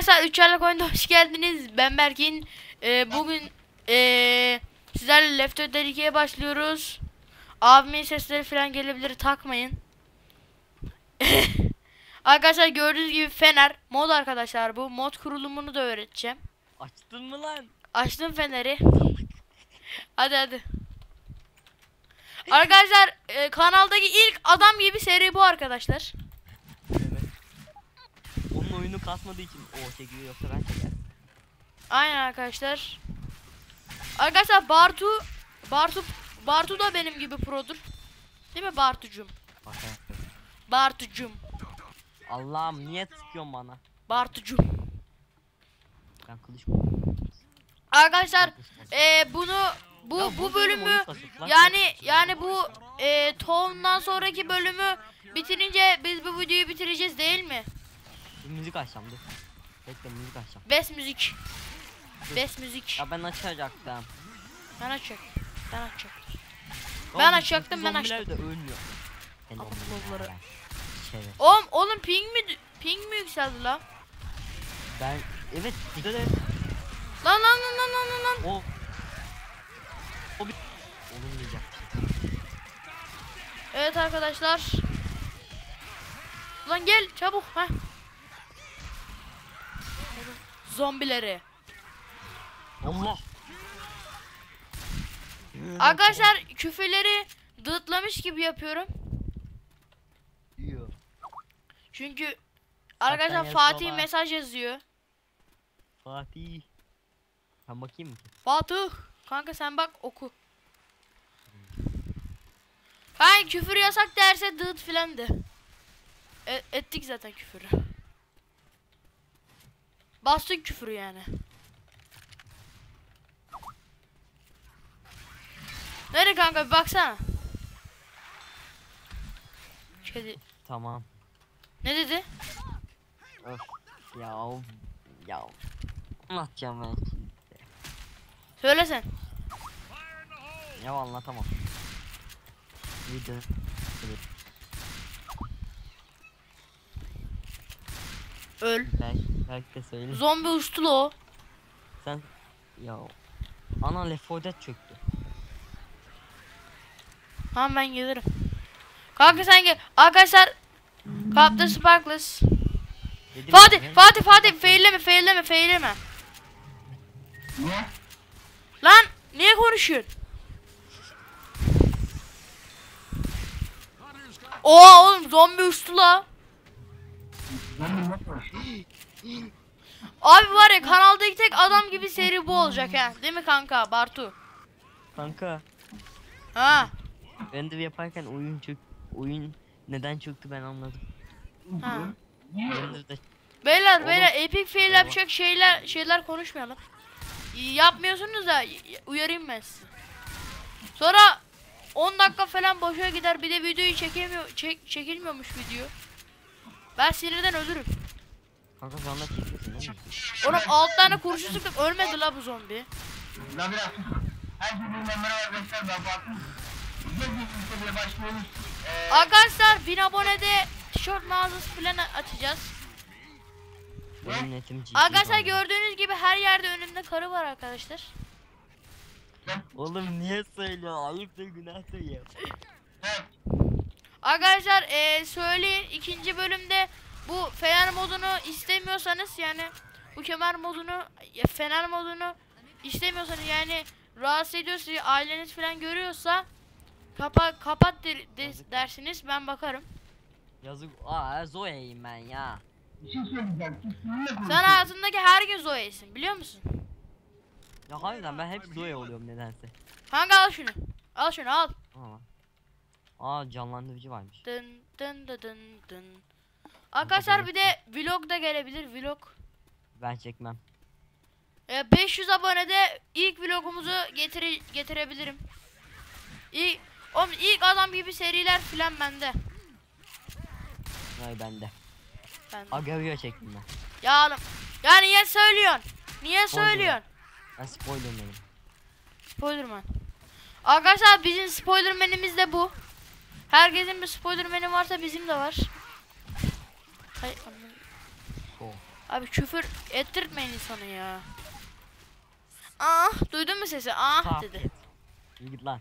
Arkadaşlar 3 aylık oyunda hoş geldiniz. Ben Berkin. Ee, bugün ee, sizlerle Left 4 Dead 2'ye başlıyoruz. Abimin sesleri falan gelebilir takmayın. arkadaşlar gördüğünüz gibi Fener mod arkadaşlar bu. Mod kurulumunu da öğreteceğim. Açtın mı lan? Açtım Fener'i. hadi hadi. Arkadaşlar ee, kanaldaki ilk adam gibi seri bu arkadaşlar. Oyunu kasmadığı için o çekiyor yoksa ben çekerim. Aynen arkadaşlar. Arkadaşlar Bartu Bartu Bartu da benim gibi produr. Değil mi Bartucum? Bartucum. Allah'ım niye sıkıyorsun bana? Bartucum. Ben kılıç Arkadaşlar e, bunu bu bu bölümü yani yani bu e, Town'dan sonraki bölümü bitirince biz bu videoyu bitireceğiz değil mi? Bir müzik açacağım dur. Bekle müzik açacağım. Best müzik. Best müzik. Ya ben açacaktım. Ben açacaktım. Ben açacaktım. Oğlum, Ben açacaktım, ben zombiler de ölmüyor. Evet. Oğlum oğlum ping mi ping mi yükseldi lan? Ben evet güzel evet. Lan lan lan lan lan lan. O o bir olunmayacak. Evet arkadaşlar. Lan gel çabuk ha. Zombileri. Allah. Arkadaşlar küfürleri dıtlamış gibi yapıyorum. Yiyor. Çünkü arkadaşlar Fatih baba. mesaj yazıyor. Fatih. Ben bakayım mı? Fatih kanka sen bak oku. Hayır küfür yasak derse dıt filan de. E- ettik zaten küfürü. Bastık küfürü yani. Nerede kanka bir baksana. Kedi. Tamam. Ne dedi? Öf. Ya of. Ya. Anlatacağım ben şimdi. Söyle sen. Ya anlatamam. Video. Öl. Belki, belki de söyle. Zombi uçtu la o. Sen ya ana Left 4 Dead çöktü. Tamam ben gelirim. Kanka sen gel. Arkadaşlar Kapta Sparkless. Dedim Fatih, ya, Fatih, Fatih, failleme, failleme, failleme. Ne? Lan niye konuşuyorsun? Oha oğlum zombi uçtu la. Ben de ne var? Abi var ya kanaldaki tek adam gibi seri bu olacak ha. Değil mi kanka Bartu? Kanka Ha. render yaparken oyun çök oyun neden çöktü ben anladım. ha. Render'da Beyler beyler epic fail yapacak şeyler şeyler konuşmayalım. Yapmıyorsunuz da y- uyarayım ben sizi. Sonra 10 dakika falan boşa gider bir de videoyu çekemiyor çek, çekilmiyormuş video. Ben sinirden ölürüm. Kanka sonra çekiyorsun değil mi? Oğlum 6 tane kurşun sıktım ölmedi la bu zombi. La biraz. Herkese merhaba arkadaşlar ben başlıyoruz. Ee, Arkadaşlar 1000 abonede tişört mağazası falan açacağız. Arkadaşlar gördüğünüz gibi her yerde önümde karı var arkadaşlar. Oğlum niye söylüyor? Ayıptır günahtır ya. evet. Arkadaşlar eee söyleyin ikinci bölümde bu fener modunu istemiyorsanız yani bu kemer modunu ya fener modunu istemiyorsanız yani rahatsız ediyorsa aileniz falan görüyorsa kapa kapat der- de- dersiniz ben bakarım. Yazık. Aa Zoe'yim ben ya. Şey Sen hayatındaki her gün Zoe'sin biliyor musun? Ya harbiden ben hep Zoe oluyorum nedense. Kanka al şunu. Al şunu al. Aa. Aa canlandırıcı varmış. Dın dın dın dın dın. Arkadaşlar bir de vlog da gelebilir vlog. Ben çekmem. E, 500 abonede ilk vlogumuzu getire getirebilirim. İlk, oğlum ilk adam gibi seriler filan bende. Ay bende. bende. Agario çektim ben. Ya oğlum. Ya niye söylüyorsun? Niye Spoiler. söylüyorsun? Ben spoilermenim. Spoilerman. Arkadaşlar bizim spoilermanimiz de bu. Herkesin bir spoilerman'i varsa bizim de var. Hay. Abi küfür ettirtmeyin insanı ya. Ah duydun mu sesi? Ah dedi. İyi git lan.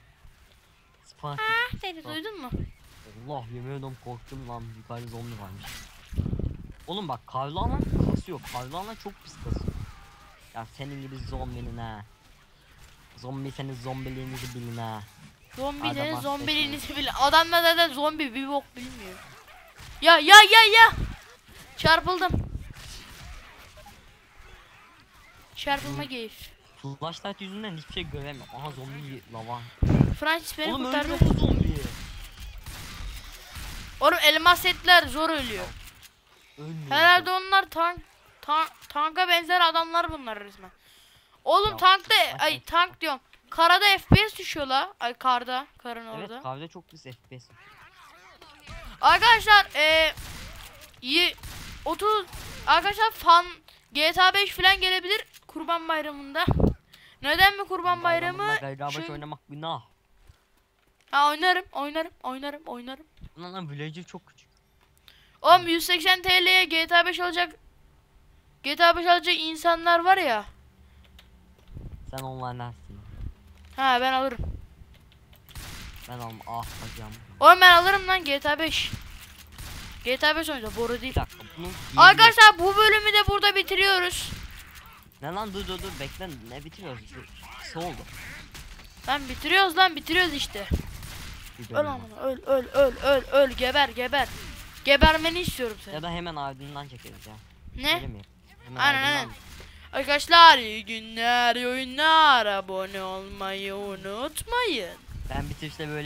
Et. Ah dedi duydun mu? Allah yemin ediyorum korktum lan yukarıda zombi varmış. Oğlum bak karlı alan kasıyor. Karlı alan çok pis kasıyor. Ya senin gibi zombinin ha. Zombi senin zombiliğinizi bilin ha. Zombilerin Adam zombiliğinizi bile. Adamlar zaten zombi bir bok bilmiyor. Ya ya ya ya. Çarpıldım. Çarpılma keyif. Flashlight yüzünden hiçbir şey göremiyorum. Aha zombi lava. Francis beni Oğlum kurtardı. öldürüyor bu zombiyi. Oğlum elmas setler zor ölüyor. Ölmüyor. Herhalde onlar tank, tank tanka benzer adamlar bunlar resmen. Oğlum Ya, tankta ay tank diyorum. Karada FPS düşüyor la. Ay karda, karın Evet orada. kahvede çok pis FPS. Arkadaşlar eee iyi 30 arkadaşlar fan GTA 5 falan gelebilir Kurban Bayramı'nda. Neden mi Kurban Bayramı? Çünkü- oynamak günah. Ha oynarım, oynarım, oynarım, oynarım. Lan lan villager çok küçük. Oğlum 180 TL'ye GTA 5 alacak GTA 5 alacak insanlar var ya. Sen online'larsın. Ha ben alırım. Ben alma ah bacağım. Oğlum ben alırım lan GTA 5. GTA 5 oynayacağım boru değil. Dakika Arkadaşlar bu bölümü de burada bitiriyoruz. Ne lan dur dur dur bekle ne bitiriyoruz? Oldu. Lan bitiriyoruz lan bitiriyoruz işte. Öl amına öl öl öl öl öl geber geber. Gebermeni istiyorum Ya seni. da hemen ardından çekeriz ya. Ne? Aynen, aynen. Arkadaşlar iyi günler iyi oyunlar abone olmayı unutmayın. Ben bitirişte böyle